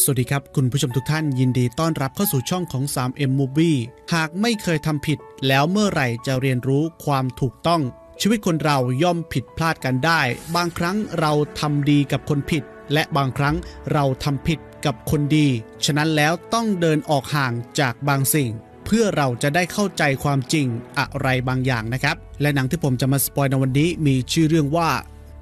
สวัสดีครับ คุณผู้ชมทุกท่านยินดีต้อนรับเข้าสู่ช่องของ 3M Movie หากไม่เคยทำผิด แล้วเมื่อไหร่จะเรียนรู้ความถูกต้อง ชีวิตคนเราย่อมผิดพลาดกันได้ บางครั้งเราทำดีกับคนผิด และบางครั้งเราทำผิดกับคนดี ฉะนั้นแล้วต้องเดินออกห่างจากบางสิ่ง เพื่อเราจะได้เข้าใจความจริงอะไรบางอย่างนะครับ และหนังที่ผมจะมาสปอยในวันนี้มีชื่อเรื่องว่า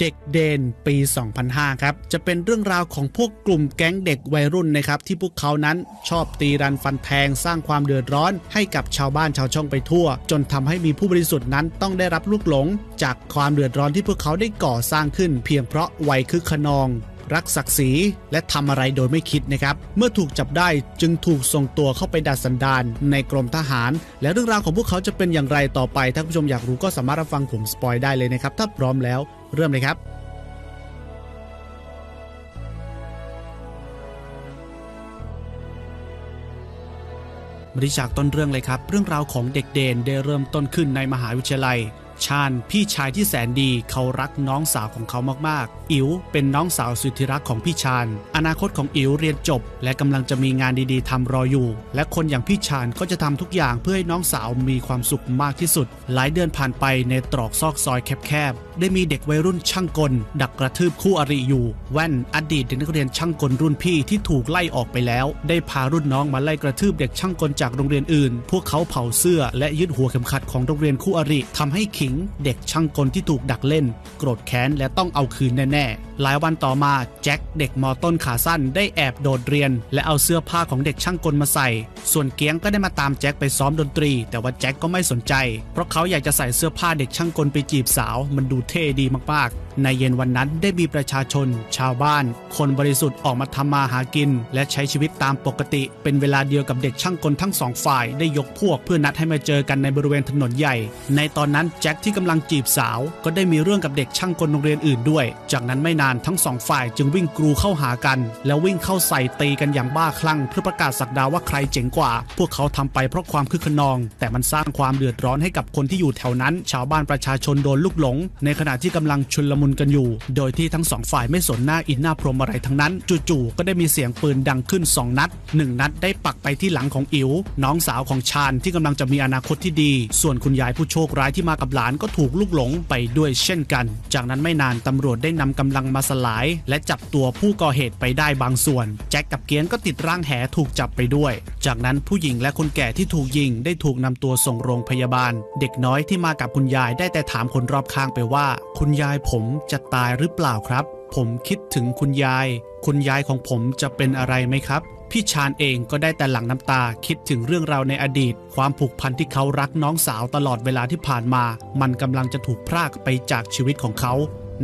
เด็กเดนปี 2005 ครับ จะเป็นเรื่องราวของพวกกลุ่มแก๊งเด็กวัยรุ่นนะครับ ที่พวกเขานั้นชอบตีรันฟันแทงสร้างความเดือดร้อนให้กับชาวบ้านชาวช่องไปทั่ว จนทำให้มีผู้บริสุทธิ์นั้นต้องได้รับลูกหลง จากความเดือดร้อนที่พวกเขาได้ก่อสร้างขึ้น เพียงเพราะวัยคึกขนองรักศักดิ์ศรีและทำอะไรโดยไม่คิดนะครับ เมื่อถูกจับได้จึงถูกส่งตัวเข้าไปดัดสันดานในกรมทหาร และเรื่องราวของพวกเขาจะเป็นอย่างไรต่อไป ถ้าผู้ชมอยากรู้ก็สามารถรับฟังผมสปอยได้เลยนะครับ ถ้าพร้อมแล้ว เริ่มเลยครับ มาที่ฉากต้นเรื่องเลยครับ เรื่องราวของเด็กเดนได้เริ่มต้นขึ้นในมหาวิทยาลัย ชาญพี่ชายที่แสนดีเขารักน้องสาวของเขามากๆ อิ๋วเป็นน้องสาวสุดที่รักของพี่ชาญ อนาคตของอิ๋วเรียนจบ และกำลังจะมีงานดีๆทำรออยู่ และคนอย่างพี่ชาญก็จะทำทุกอย่างเพื่อให้น้องสาวมีความสุขมากที่สุด หลายเดือนผ่านไปในตรอกซอกซอยแคบๆ ได้มีเด็กวัยรุ่นช่างกล ดักกระทืบคู่อริอยู่ แว่นอดีตเด็กนักเรียนช่างกลรุ่นพี่ที่ถูกไล่ออกไปแล้ว ได้พารุ่นน้องมาไล่กระทืบเด็กช่างกลจากโรงเรียนอื่น พวกเขาเผาเสื้อและยึดหัวเข็มขัดของโรงเรียนคู่อริทำให้ขิงเด็กช่างกลที่ถูกดักเล่น โกรธแค้นและต้องเอาคืนแน่ๆ หลายวันต่อมาแจ็คเด็กมอต้นขาสั้นได้แอบโดดเรียน และเอาเสื้อผ้าของเด็กช่างกลมาใส่ ส่วนเกียงก็ได้มาตามแจ็คไปซ้อมดนตรี แต่ว่าแจ็คก็ไม่สนใจ เพราะเขาอยากจะใส่เสื้อผ้าเด็กช่างกลไปจีบสาว มันดูเท่ดีมากๆในเย็นวันนั้นได้มีประชาชน ชาวบ้าน คนบริสุทธิ์ออกมาทำมาหากิน และใช้ชีวิตตามปกติ เป็นเวลาเดียวกับเด็กช่างกลทั้งสองฝ่าย ได้ยกพวกเพื่อนัดให้มาเจอกันในบริเวณถนนใหญ่ ในตอนนั้นแจ็คที่กำลังจีบสาว ก็ได้มีเรื่องกับเด็กช่างกลโรงเรียนอื่นด้วย จากนั้นไม่นานทั้งสองฝ่ายจึงวิ่งกรูเข้าหากัน แล้ววิ่งเข้าใส่ตีกันอย่างบ้าคลั่ง เพื่อประกาศสักดาว่าใครเจ๋งกว่า พวกเขาทำไปเพราะความคึกขนอง แต่มันสร้างความเดือดร้อนให้กับคนที่อยู่แถวนั้น ชาวบ้านประชาชนโดนลูกหลง ในขณะที่กำลังชุลมุนกันอยู่ โดยที่ทั้งสองฝ่ายไม่สนหน้าอินหน้าพรหมอะไรทั้งนั้น จู่ๆก็ได้มีเสียงปืนดังขึ้นสองนัดหนึ่งนัดได้ปักไปที่หลังของอิ๋วน้องสาวของชาญที่กำลังจะมีอนาคตที่ดี ส่วนคุณยายผู้โชคร้ายที่มากับหลานก็ถูกลูกหลงไปด้วยเช่นกัน จากนั้นไม่นานตำรวจได้นำกำลังมาสลาย และจับตัวผู้ก่อเหตุไปได้บางส่วน แจ็คกับเกียนก็ติดร่างแหถูกจับไปด้วย จากนั้นผู้หญิงและคนแก่ที่ถูกยิงได้ถูกนำตัวส่งโรงพยาบาล เด็กน้อยที่มากับคุณยายได้แต่ถามคนรอบข้างไปว่า คุณยายผมจะตายหรือเปล่าครับ ผมคิดถึงคุณยาย คุณยายของผมจะเป็นอะไรไหมครับ พี่ชาญเองก็ได้แต่หลั่งน้ำตาคิดถึงเรื่องราวในอดีต ความผูกพันที่เขารักน้องสาวตลอดเวลาที่ผ่านมา มันกำลังจะถูกพรากไปจากชีวิตของเขา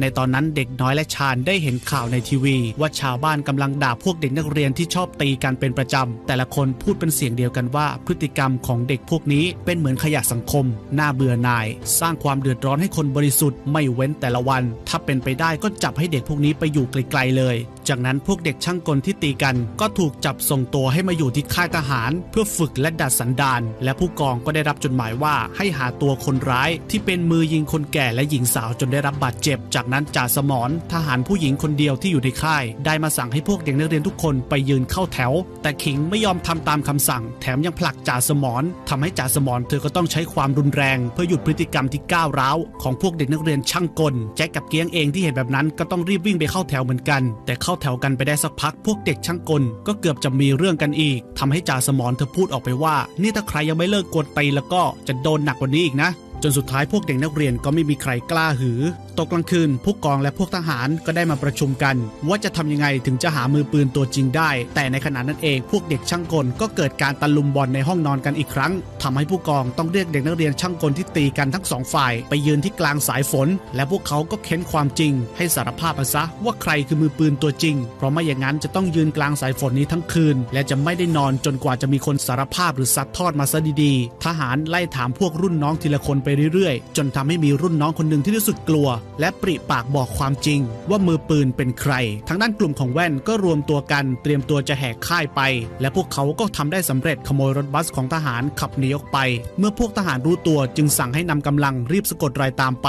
ในตอนนั้นเด็กน้อยและชาญได้เห็นข่าวในทีวี ว่าชาวบ้านกำลังด่าพวกเด็กนักเรียนที่ชอบตีกันเป็นประจำแต่ละคนพูดเป็นเสียงเดียวกันว่า พฤติกรรมของเด็กพวกนี้เป็นเหมือนขยะสังคม น่าเบื่อหน่าย สร้างความเดือดร้อนให้คนบริสุทธิ์ไม่เว้นแต่ละวัน ถ้าเป็นไปได้ก็จับให้เด็กพวกนี้ไปอยู่ไกลๆเลย จากนั้นพวกเด็กช่างกลที่ตีกัน ก็ถูกจับส่งตัวให้มาอยู่ที่ค่ายทหาร เพื่อฝึกและดัดสันดาน และผู้กองก็ได้รับจดหมายว่าให้หาตัวคนร้ายที่เป็นมือยิงคนแก่และหญิงสาวจนได้รับบาดเจ็บจากนั้นจ่าสมรทหารผู้หญิงคนเดียวที่อยู่ในค่าย ได้มาสั่งให้พวกเด็กนักเรียนทุกคนไปยืนเข้าแถว แต่ขิงไม่ยอมทำตามคำสั่ง แถมยังผลักจ่าสมรทำให้จ่าสมรเธอก็ต้องใช้ความรุนแรง เพื่อหยุดพฤติกรรมที่ก้าวร้าวของพวกเด็กนักเรียนช่างกลแจ็คกับเกียงเองที่เห็นแบบนั้นก็ต้องรีบวิ่งไปเข้าแถวเหมือนกัน แต่เข้าแถวกันไปได้สักพักพวกเด็กช่างกล ก็เกือบจะมีเรื่องกันอีกทำให้จ่าสมรเธอพูดออกไปว่า นี่ถ้าใครยังไม่เลิกกดตีแล้วก็จะโดนหนักกว่านี้อีกนะ นสุดท้ายพวกเด็กนักเรียนก็ไม่มีใครกล้าหือ ตกกลางคืนผู้กองและพวกทหารก็ได้มาประชุมกัน ว่าจะทำยังไงถึงจะหามือปืนตัวจริงได้ แต่ในขณะนั้นเองพวกเด็กช่างกลก็เกิดการตะลุมบอลในห้องนอนกันอีกครั้งทำให้ผู้กองต้องเรียกเด็กนักเรียนช่างกลที่ตีกันทั้งสองฝ่าย ไปยืนที่กลางสายฝน และพวกเขาก็เค้นความจริง ให้สารภาพมาซะว่าใครคือมือปืนตัวจริง เพราะไม่อย่างนั้นจะต้องยืนกลางสายฝนนี้ทั้งคืน และจะไม่ได้นอนจนกว่าจะมีคนสารภาพหรือซัดทอดมาซะดีๆ ทหารไล่ถามพวกรุ่นน้องทีละคนไปเรื่อยๆ จนทำให้มีรุ่นน้องคนหนึ่งที่รู้สึกกลัว และปริปากบอกความจริง ว่ามือปืนเป็นใคร ทางด้านกลุ่มของแว่นก็รวมตัวกันเตรียมตัวจะแหกค่ายไป และพวกเขาก็ทำได้สำเร็จขโมยรถบัสของทหารขับหนีออกไป เมื่อพวกทหารรู้ตัวจึงสั่งให้นำกำลังรีบสะกดรอยตามไป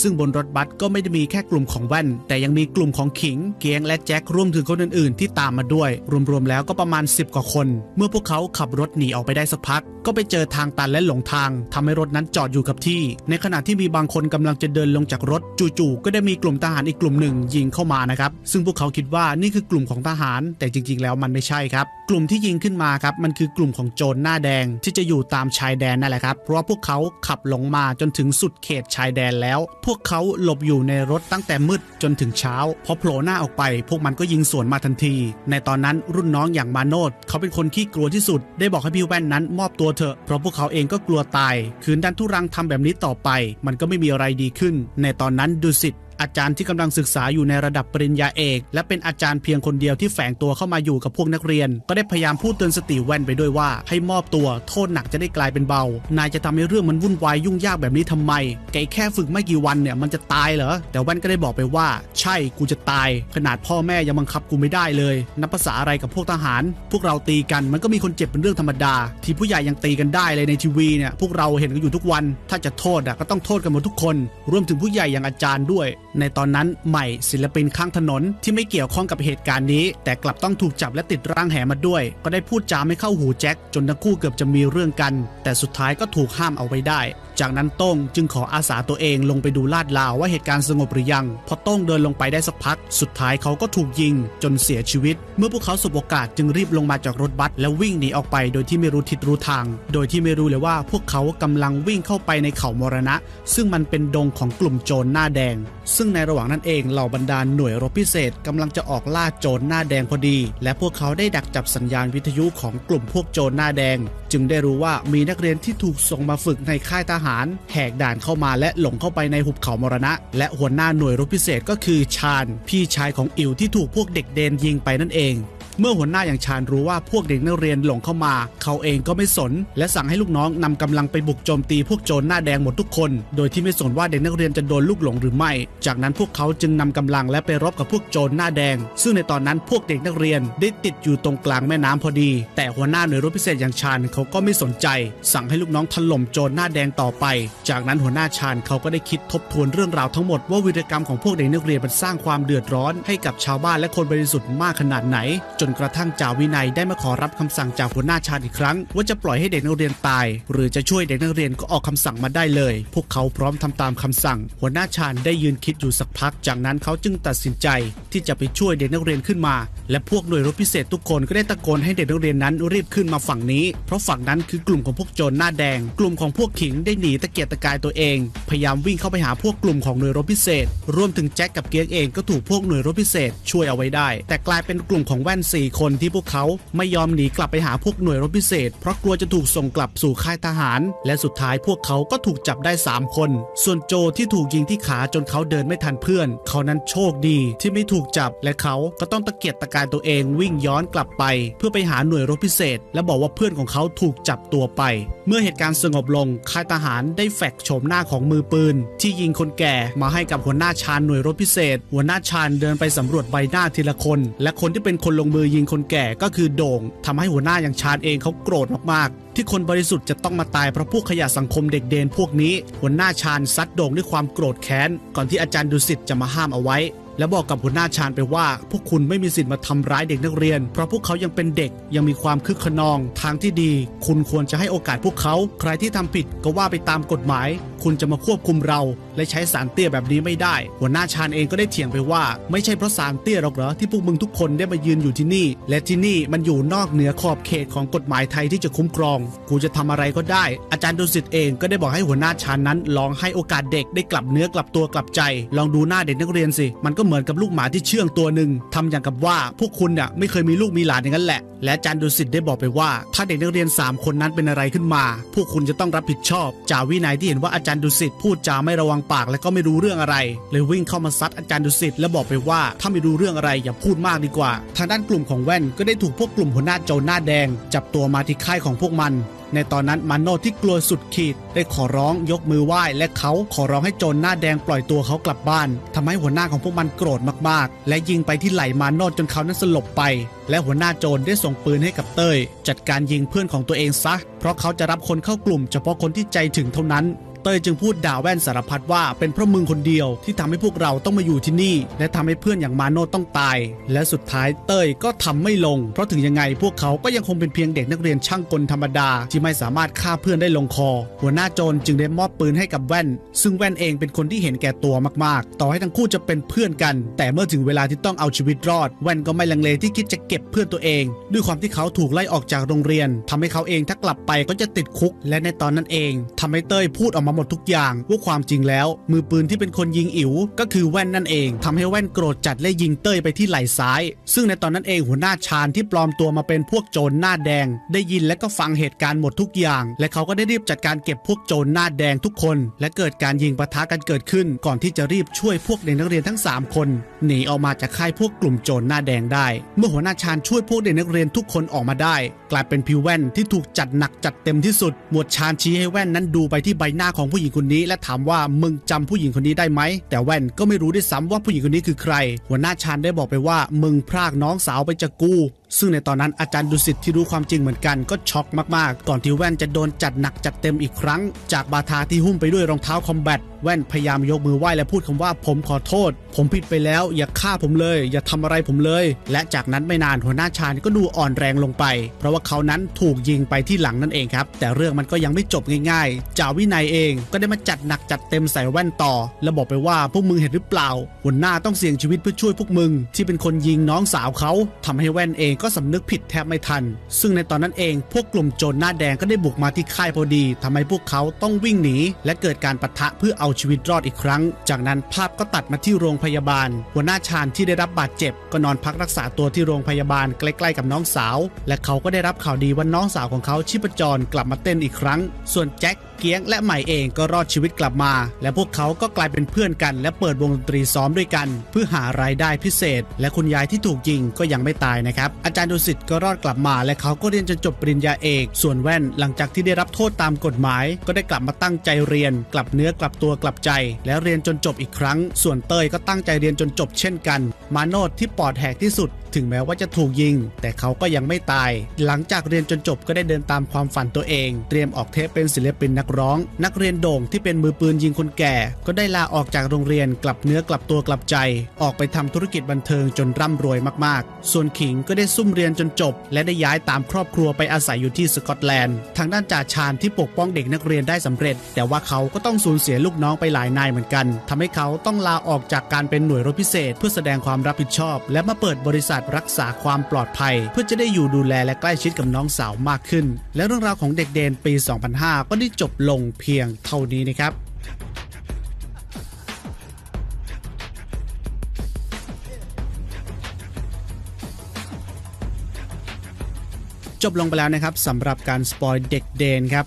ซึ่งบนรถบัสก็ไม่ได้มีแค่กลุ่มของแว่น แต่ยังมีกลุ่มของขิง เกียงและแจ็ครวมถึงคนอื่นๆ ที่ตามมาด้วย รวมๆแล้วก็ประมาณ 10 กว่าคน เมื่อพวกเขาขับรถหนีออกไปได้สักพัก ก็ไปเจอทางตันและหลงทางทำให้รถนั้นจอดอยู่กับที่ ในขณะที่มีบางคนกำลังจะเดินลงจากรถ จู่ๆก็ได้มีกลุ่มทหารอีกกลุ่มหนึ่งยิงเข้ามานะครับซึ่งพวกเขาคิดว่านี่คือกลุ่มของทหาร แต่จริง ๆ แล้วมันไม่ใช่ครับ กลุ่มที่ยิงขึ้นมาครับมันคือกลุ่มของโจรหน้าแดงที่จะอยู่ตามชายแดนนั่นแหละครับเพราะว่าพวกเขาขับหลงมาจนถึงสุดเขตชายแดนแล้ว พวกเขาหลบอยู่ในรถตั้งแต่มืดจนถึงเช้าพอโผล่หน้าออกไป พวกมันก็ยิงสวนมาทันที ในตอนนั้นรุ่นน้องอย่างมาโนดเขาเป็นคนขี้กลัวที่สุด ได้บอกให้พี่แว่นนั้นมอบตัวเถอะเพราะพวกเขาเองก็กลัวตาย คืนดันทุรังทำแบบนี้ต่อไป มันก็ไม่มีอะไรดีขึ้น ในตอนนั้นดุสิต อาจารย์ที่กำลังศึกษาอยู่ในระดับปริญญาเอก และเป็นอาจารย์เพียงคนเดียวที่แฝงตัวเข้ามาอยู่กับพวกนักเรียน ก็ได้พยายามพูดเตือนสติแว่นไปด้วยว่า ให้มอบตัวโทษหนักจะได้กลายเป็นเบา นายจะทำให้เรื่องมันวุ่นวายยุ่งยากแบบนี้ทำไมไกแค่ฝึกไม่กี่วันเนี่ยมันจะตายเหรอแต่แว่นก็ได้บอกไปว่า ใช่กูจะตาย ขนาดพ่อแม่ยังบังคับกูไม่ได้เลยนับภาษาอะไรกับพวกทหาร พวกเราตีกันมันก็มีคนเจ็บเป็นเรื่องธรรมดา ที่ผู้ใหญ่ยังตีกันได้เลยในทีวีเนี่ยพวกเราเห็นกันอยู่ทุกวัน ถ้าจะโทษอะก็ต้องโทษกันหมดทุกคน รวมถึงผู้ใหญ่อย่างอาจารย์ด้วย ในตอนนั้นใหม่ศิลปินข้างถนนที่ไม่เกี่ยวข้องกับเหตุการณ์นี้ แต่กลับต้องถูกจับและติดร่างแหมาด้วย ก็ได้พูดจาไม่เข้าหูแจ็คจนทั้งคู่เกือบจะมีเรื่องกัน แต่สุดท้ายก็ถูกห้ามเอาไว้ได้ จากนั้นโต้งจึงขออาสาตัวเองลงไปดูลาดลาวว่าเหตุการณ์สงบหรือยังพอโต้งเดินลงไปได้สักพัก สุดท้ายเขาก็ถูกยิง จนเสียชีวิต เมื่อพวกเขาสบโอกาสจึงรีบลงมาจากรถบัสแล้ววิ่งหนีออกไป โดยที่ไม่รู้ทิศรู้ทาง โดยที่ไม่รู้เลยว่าพวกเขากำลังวิ่งเข้าไปในเขามรณะ ซึ่งมันเป็นดงของกลุ่มโจรหน้าแดง ซึ่งในระหว่างนั้นเองเหล่าบรรดาหน่วยรบพิเศษกำลังจะออกล่าโจรหน้าแดงพอดี และพวกเขาได้ดักจับสัญญาณวิทยุของกลุ่มพวกโจรหน้าแดง จึงได้รู้ว่ามีนักเรียนที่ถูกส่งมาฝึกในค่ายทหาร แหกด่านเข้ามาและหลงเข้าไปในหุบเขามรณะ และหัวหน้าหน่วยรบพิเศษก็คือชาญ พี่ชายของอิ๋วที่ถูกพวกเด็กเดนยิงไปนั่นเอง เมื่อหัวหน้าอย่างชาญรู้ว่าพวกเด็กนักเรียนหลงเข้ามา เขาเองก็ไม่สน และสั่งให้ลูกน้องนำกำลังไปบุกโจมตีพวกโจรหน้าแดงหมดทุกคน โดยที่ไม่สนว่าเด็กนักเรียนจะโดนลูกหลงหรือไม่ จากนั้นพวกเขาจึงนำกำลังและไปรบกับพวกโจรหน้าแดง ซึ่งในตอนนั้นพวกเด็กนักเรียนได้ติดอยู่ตรงกลางแม่น้ำพอดี แต่หัวหน้าหน่วยรบพิเศษอย่างชาญเขาก็ไม่สนใจ สั่งให้ลูกน้องถล่มโจรหน้าแดงต่อไป จากนั้นหัวหน้าชาญเขาก็ได้คิดทบทวนเรื่องราวทั้งหมดว่าวีรกรรมของพวกเด็กนักเรียนมันสร้างความเดือดร้อนให้กับชาวบ้านและคนบริสุทธิ์มากขนาดไหนจนกระทั่งจาวินัยได้มาขอรับคำสั่งจากหัวหน้าชาญอีกครั้ง ว่าจะปล่อยให้เด็กนักเรียนตาย หรือจะช่วยเด็กนักเรียนก็ออกคำสั่งมาได้เลย พวกเขาพร้อมทำตามคำสั่ง หัวหน้าชาญได้ยืนคิดอยู่สักพัก จากนั้นเขาจึงตัดสินใจ ที่จะไปช่วยเด็กนักเรียนขึ้นมา และพวกหน่วยรบพิเศษทุกคนก็ได้ตะโกนให้เด็กนักเรียนนั้นรีบขึ้นมาฝั่งนี้ เพราะฝั่งนั้นคือกลุ่มของพวกโจรหน้าแดง กลุ่มของพวกขิงได้หนีตะเกียกตะกายตัวเอง พยายามวิ่งเข้าไปหาพวกกลุ่มของหน่วยรบพิเศษ รวมถึงแจ็คกับเกียกเองก็ถูกพวกหน่วยรบพิเศษ ช่วยเอาไว้ได้ แต่กลายเป็นกลุ่มของแว่นสี่คนที่พวกเขาไม่ยอมหนีกลับไปหาพวกหน่วยรบพิเศษ เพราะกลัวจะถูกส่งกลับสู่ค่ายทหาร และสุดท้ายพวกเขาก็ถูกจับได้ 3 คน ส่วนโจที่ถูกยิงที่ขาจนเขาเดินไม่ทันเพื่อน เขานั้นโชคดีที่ไม่ถูกจับและเขาก็ต้องตะเกียกตะกายตัวเองวิ่งย้อนกลับไป เพื่อไปหาหน่วยรบพิเศษ และบอกว่าเพื่อนของเขาถูกจับตัวไป เมื่อเหตุการณ์สงบลงค่ายทหารได้แฟกโฉมหน้าของมือปืน ที่ยิงคนแก่มาให้กับหัวหน้าชาญหน่วยรบพิเศษ หัวหน้าชาญเดินไปสำรวจใบหน้าทีละคน และคนที่เป็นคนลงมือยิงคนแก่ก็คือโด่งทำให้หัวหน้าอย่างชาญเองเขาโกรธมากๆ ที่คนบริสุทธิ์จะต้องมาตายเพราะพวกขยะสังคมเด็กเดนพวกนี้ หัวหน้าชาญซัดโด่งด้วยความโกรธแค้นก่อนที่อาจารย์ดุสิตจะมาห้ามเอาไว้ และบอกกับหัวหน้าชาญไปว่า พวกคุณไม่มีสิทธิ์มาทำร้ายเด็กนักเรียน เพราะพวกเขายังเป็นเด็กยังมีความคึกขนอง ทางที่ดี คุณควรจะให้โอกาสพวกเขา ใครที่ทำผิดก็ว่าไปตามกฎหมาย คุณจะมาควบคุมเรา และใช้สารเตี้ยแบบนี้ไม่ได้ หัวหน้าชาญเองก็ได้เถียงไปว่า ไม่ใช่เพราะสารเตี้ยหรอกเหรอที่พวกมึงทุกคนได้มายืนอยู่ที่นี่ และที่นี่มันอยู่นอกเหนือขอบเขตของกฎหมายไทยที่จะคุ้มครอง กูจะทำอะไรก็ได้ อาจารย์ดุสิตเองก็ได้บอกให้หัวหน้าชาญนั้นลองให้โอกาสเด็กได้กลับเนื้อกลับตัวกลับใจ ลองดูหน้าเด็กนักเรียนสิมันก็เหมือนกับลูกหมาที่เชื่องตัวหนึ่งทำอย่างกับว่าพวกคุณเนี่ยไม่เคยมีลูกมีหลานอย่างนั้นแหละ และอาจารย์ดุสิตได้บอกไปว่า ถ้าเด็กนักเรียน 3 คนนั้นเป็นอะไรขึ้นมา พวกคุณจะต้องรับผิดชอบจ่าวินัยที่เห็นว่าอาจารย์ดุสิตพูดจาไม่ระวังปากและก็ไม่รู้เรื่องอะไรเลยวิ่งเข้ามาซัดอาจารย์ดุสิตและบอกไปว่าถ้าไม่รู้เรื่องอะไรอย่าพูดมากดีกว่า ทางด้านกลุ่มของแว่นก็ได้ถูกพวกกลุ่มหัวหน้าโจรหน้าแดง จับตัวมาที่ค่ายของพวกมัน ในตอนนั้นมาโนที่กลัวสุดขีด ได้ขอร้องยกมือไหว้และเขาขอร้องให้โจรหน้าแดงปล่อยตัวเขากลับบ้านทำให้หัวหน้าของพวกมันโกรธมากๆ และยิงไปที่ไหล่มาโนจนเขานั้นสลบไป และหัวหน้าโจรได้ส่งปืนให้กับเต้ย จัดการยิงเพื่อนของตัวเองซะ เพราะเขาจะรับคนเข้ากลุ่มเฉพาะคนที่ใจถึงเท่านั้น เต้ยจึงพูดด่าแว่นสารพัดว่าเป็นเพราะมึงคนเดียวที่ทำให้พวกเราต้องมาอยู่ที่นี่ และทำให้เพื่อนอย่างมาโนต้องตาย และสุดท้ายเต้ยก็ทำไม่ลง เพราะถึงยังไงพวกเขาก็ยังคงเป็นเพียงเด็กนักเรียนช่างกลธรรมดา ที่ไม่สามารถฆ่าเพื่อนได้ลงคอ หัวหน้าโจรจึงได้มอบปืนให้กับแว่น ซึ่งแว่นเองเป็นคนที่เห็นแก่ตัวมากๆ ต่อให้ทั้งคู่จะเป็นเพื่อนกัน แต่เมื่อถึงเวลาที่ต้องเอาชีวิตรอด แว่นก็ไม่ลังเลที่คิดจะเก็บเพื่อนตัวเอง ด้วยความที่เขาถูกไล่ออกจากโรงเรียนทำให้เขาเองถ้ากลับไปก็จะติดคุก และในตอนนั้นเองทำให้เต้ยพูดออกมาหมดทุกอย่างว่าความจริงแล้ว มือปืนที่เป็นคนยิงอิ๋วก็คือแว่นนั่นเองทำให้แว่นโกรธจัดและยิงเต้ยไปที่ไหล่ซ้าย ซึ่งในตอนนั้นเองหัวหน้าชาญที่ปลอมตัวมาเป็นพวกโจรหน้าแดง ได้ยินและก็ฟังเหตุการณ์หมดทุกอย่าง และเขาก็ได้รีบจัดการเก็บพวกโจรหน้าแดงทุกคน และเกิดการยิงปะทะกันเกิดขึ้น ก่อนที่จะรีบช่วยพวกเด็กนักเรียนทั้ง 3 คนหนีออกมาจากค่ายพวกกลุ่มโจรหน้าแดงได้ เมื่อหัวหน้าชาญช่วยพวกเด็กนักเรียนทุกคนออกมาได้ กลายเป็นพิวแว่นที่ถูกจัดหนักจัดเต็มที่สุด หมวดชาญชี้ให้แว่นนั้นดูไปที่ใบหน้าของผู้หญิงคนนี้ และถามว่ามึงจำผู้หญิงคนนี้ได้ไหม แต่แว่นก็ไม่รู้ด้วยซ้ำว่าผู้หญิงคนนี้คือใคร หัวหน้าชานได้บอกไปว่ามึงพรากน้องสาวไปจากกูซึ่งในตอนนั้นอาจารย์ดุสิตที่รู้ความจริงเหมือนกันก็ช็อกมากๆ ก่อนที่แว่นจะโดนจัดหนักจัดเต็มอีกครั้ง จากบาทาที่หุ้มไปด้วยรองเท้าคอมแบทแว่นพยายามยกมือไหว้และพูดคำว่าผมขอโทษ ผมผิดไปแล้ว อย่าฆ่าผมเลย อย่าทำอะไรผมเลย และจากนั้นไม่นานหัวหน้าชาญก็ดูอ่อนแรงลงไป เพราะว่าเขานั้นถูกยิงไปที่หลังนั่นเองครับ แต่เรื่องมันก็ยังไม่จบง่ายๆจ่าวินัยเองก็ได้มาจัดหนักจัดเต็มใส่แว่นต่อ และบอกไปว่าพวกมึงเห็นหรือเปล่าหัวหน้าต้องเสี่ยงชีวิตเพื่อช่วยพวกมึง ที่เป็นคนยิงน้องสาวเขาทำให้แว่นเองก็สำนึกผิดแทบไม่ทัน ซึ่งในตอนนั้นเองพวกกลุ่มโจรหน้าแดงก็ได้บุกมาที่ค่ายพอดีทำให้พวกเขาต้องวิ่งหนี และเกิดการปะทะเพื่อเอาชีวิตรอดอีกครั้ง จากนั้นภาพก็ตัดมาที่โรงพยาบาล หัวหน้าชาญที่ได้รับบาดเจ็บ ก็นอนพักรักษาตัวที่โรงพยาบาลใกล้ ๆ กับน้องสาว และเขาก็ได้รับข่าวดีว่าน้องสาวของเขาชีพจรกลับมาเต้นอีกครั้ง ส่วนแจ็คเกียงและใหม่เองก็รอดชีวิตกลับมา และพวกเขาก็กลายเป็นเพื่อนกัน และเปิดวงดนตรีซ้อมด้วยกัน เพื่อหารายได้พิเศษ และคุณยายที่ถูกยิงก็ยังไม่ตายนะครับ อาจารย์ดุสิตก็รอดกลับมา และเขาก็เรียนจนจบปริญญาเอก ส่วนแว่นหลังจากที่ได้รับโทษตามกฎหมาย ก็ได้กลับมาตั้งใจเรียน กลับเนื้อกลับตัวกลับใจ และเรียนจนจบอีกครั้ง ส่วนเต้ยก็ตั้งใจเรียนจนจบเช่นกัน มาโนดที่ปอดแหกที่สุด ถึงแม้ว่าจะถูกยิง แต่เขาก็ยังไม่ตาย หลังจากเรียนจนจบก็ได้เดินตามความฝันตัวเอง เตรียมออกเทปเป็นศิลปินนักร้อง นักเรียนโด่งที่เป็นมือปืนยิงคนแก่ ก็ได้ลาออกจากโรงเรียนกลับเนื้อกลับตัวกลับใจ ออกไปทำธุรกิจบันเทิงจนร่ำรวยมากๆ ส่วนขิงก็ได้ซุ่มเรียนจนจบ และได้ย้ายตามครอบครัวไปอาศัยอยู่ที่สกอตแลนด์ ทางด้านจ่าชาญที่ปกป้องเด็กนักเรียนได้สำเร็จ แต่ว่าเขาก็ต้องสูญเสียลูกน้องไปหลายนายเหมือนกันทำให้เขาต้องลาออกจากการเป็นหน่วยรบพิเศษ เพื่อแสดงความรับผิดชอบ และมาเปิดบริษัทรักษาความปลอดภัย เพื่อจะได้อยู่ดูแลและใกล้ชิดกับน้องสาวมากขึ้น และเรื่องราวของเด็กเดนปี 2005 ก็ได้จบลงเพียงเท่านี้นะครับ จบลงไปแล้วนะครับสำหรับการสปอยเด็กเดนครับ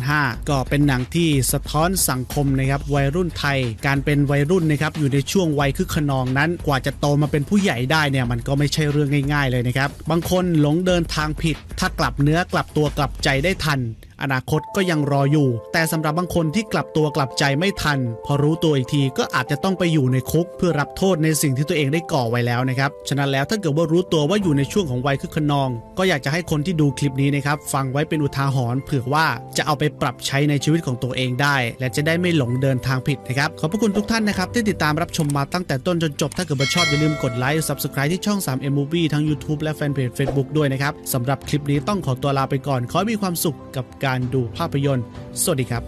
2005 ก็เป็นหนังที่สะท้อนสังคมนะครับวัยรุ่นไทย การเป็นวัยรุ่นนะครับอยู่ในช่วงวัยคึกขนองนั้น กว่าจะโตมาเป็นผู้ใหญ่ได้เนี่ยมันก็ไม่ใช่เรื่องง่าย ๆ เลยนะครับบางคนหลงเดินทางผิด ถ้ากลับเนื้อกลับตัวกลับใจได้ทัน อนาคตก็ยังรออยู่ แต่สำหรับบางคนที่กลับตัวกลับใจไม่ทัน พอรู้ตัวอีกทีก็อาจจะต้องไปอยู่ในคุก เพื่อรับโทษในสิ่งที่ตัวเองได้ก่อไว้แล้วนะครับฉะนั้นแล้วถ้าเกิดว่ารู้ตัวว่าอยู่ในช่วงของวัยคึกขนอง ก็อยากจะให้คนที่ดูคลิปนี้นะครับฟังไว้เป็นอุทาหรณ์เผื่อว่าจะเอาไปปรับใช้ในชีวิตของตัวเองได้ และจะได้ไม่หลงเดินทางผิดนะครับขอบพระคุณทุกท่านนะครับที่ติดตามรับชมมาตั้งแต่ต้นจนจบถ้าเกิดว่าชอบอย่าลืมกดไลค์ subscribe ที่ช่อง 3M Movie ทั้ง YouTube และแฟนเพจ Facebook ด้วยนะครับสำหรับคลิปนี้ต้องขอตัวลาไปก่อนขอให้มีความสุขกับการดูภาพยนตร์ สวัสดีครับ